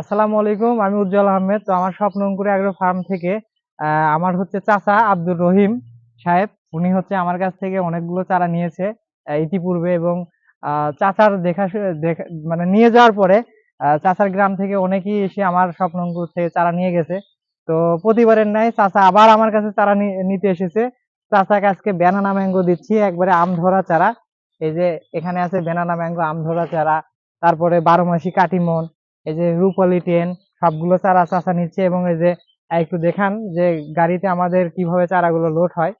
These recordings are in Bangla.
আসসালামু আলাইকুম, আমি উজ্জ্বল আহমেদ। তো আমার স্বপ্ন অঙ্কুরে অ্যাগ্রো ফার্ম থেকে আমার হচ্ছে চাচা আব্দুর রহিম সাহেব। উনি হচ্ছে আমার কাছ থেকে অনেকগুলো চারা নিয়েছে ইতিপূর্বে এবং চাচার দেখা মানে নিয়ে যাওয়ার পরে চাচার গ্রাম থেকে অনেকেই এসে আমার স্বপ্ন অঙ্কুর থেকে চারা নিয়ে গেছে। তো প্রতিবারের ন্যায় চাচা আবার আমার কাছে চারা নিতে এসেছে। চাচাকে আজকে ব্যানানা ম্যাঙ্গো দিচ্ছি, একবারে আম ধরা চারা। এই যে এখানে আছে ব্যানানা ম্যাঙ্গো আম ধরা চারা। তারপরে বারো মাসি কাটিমন এই যে রূপালি টেন সবগুলো চারা চাচা নিচ্ছে এবং এই যে একটু দেখান যে গাড়িতে আমাদের কীভাবে চারাগুলো লোড হয়।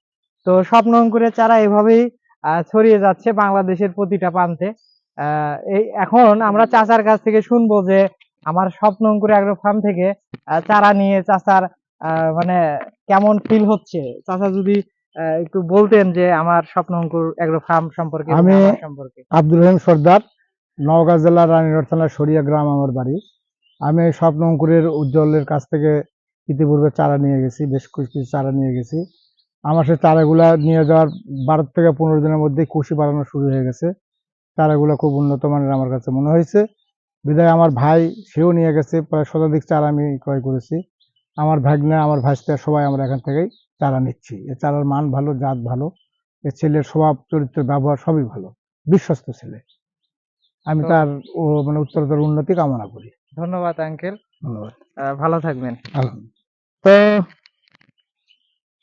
তো স্বপ্ন অঙ্কুরের চারা এভাবেই ছড়িয়ে যাচ্ছে বাংলাদেশের প্রতিটা প্রান্তে। এই এখন আমরা চাচার কাছ থেকে শুনব যে আমার স্বপ্ন অঙ্কুর অ্যাগ্রো ফার্ম থেকে চারা নিয়ে চাচার আহ, মানে কেমন ফিল হচ্ছে? চাচা যদি আহ, একটু বলতেন যে আমার স্বপ্ন অঙ্কুর অ্যাগ্রো ফার্ম সম্পর্কে আমি- সম্পর্কে। আব্দুল রহিম সর্দার নওগাঁ জেলার রানীরথ থানার সরিয়া গ্রাম আমার বাড়ি। আমি স্বপ্ন অঙ্কুরের উজ্জ্বলের কাছ থেকে ইতিপূর্বে চারা নিয়ে গেছি, বেশ কিছু চারা নিয়ে গেছি। আমার সেই চারাগুলা নিয়ে যাওয়ার বারো থেকে পনেরো দিনের মধ্যে কুশি বাড়ানো শুরু হয়ে গেছে। চারাগুলো খুব উন্নত মানের আমার কাছে মনে হয়েছে। বিদায় আমার ভাই, সেও নিয়ে গেছে, প্রায় শতাধিক চারা আমি ক্রয় করেছি। আমার ভাগ্না, আমার ভাইস্তা, সবাই আমরা এখান থেকেই চারা নিচ্ছি। এ চারার মান ভালো, জাত ভালো, এ ছেলের স্বভাব, চরিত্র, ব্যবহার সবই ভালো, বিশ্বস্ত ছেলে। আমি তার ও মানে উত্তরতর উন্নতি কামনা করি। ধন্যবাদ আঙ্কেল। ধন্যবাদ। ভালো থাকবেন। তো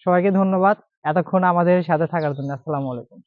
সবাইকে ধন্যবাদ এতক্ষণ আমাদের সাথে থাকার জন্য। আসসালামু আলাইকুম।